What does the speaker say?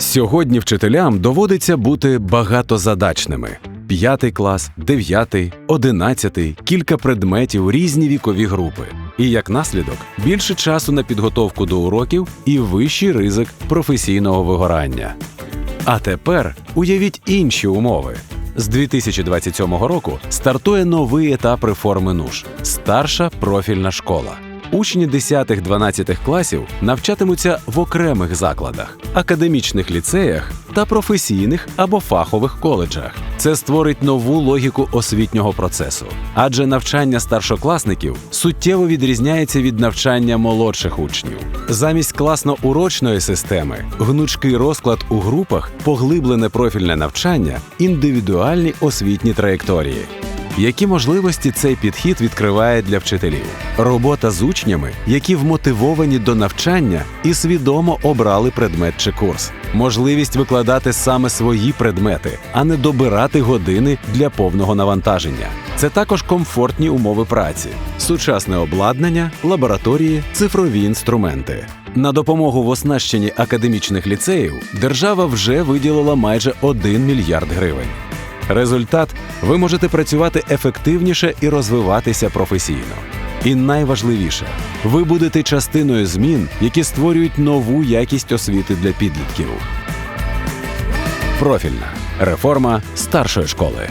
Сьогодні вчителям доводиться бути багатозадачними. П'ятий клас, дев'ятий, одинадцятий, кілька предметів, різні вікові групи. І як наслідок більше часу на підготовку до уроків і вищий ризик професійного вигорання. А тепер уявіть інші умови. З 2027 року стартує новий етап реформи НУШ – старша профільна школа. Учні 10-12 класів навчатимуться в окремих закладах, академічних ліцеях та професійних або фахових коледжах. Це створить нову логіку освітнього процесу, адже навчання старшокласників суттєво відрізняється від навчання молодших учнів. Замість класно-урочної системи гнучкий розклад у групах, поглиблене профільне навчання, індивідуальні освітні траєкторії. Які можливості цей підхід відкриває для вчителів? Робота з учнями, які вмотивовані до навчання і свідомо обрали предмет чи курс, можливість викладати саме свої предмети, а не добирати години для повного навантаження. Це також комфортні умови праці, сучасне обладнання, лабораторії, цифрові інструменти. На допомогу в оснащенні академічних ліцеїв держава вже виділила майже 1 мільярд гривень. Результат ви можете працювати ефективніше і розвиватися професійно. І найважливіше, ви будете частиною змін, які створюють нову якість освіти для підлітків. Профільна реформа старшої школи.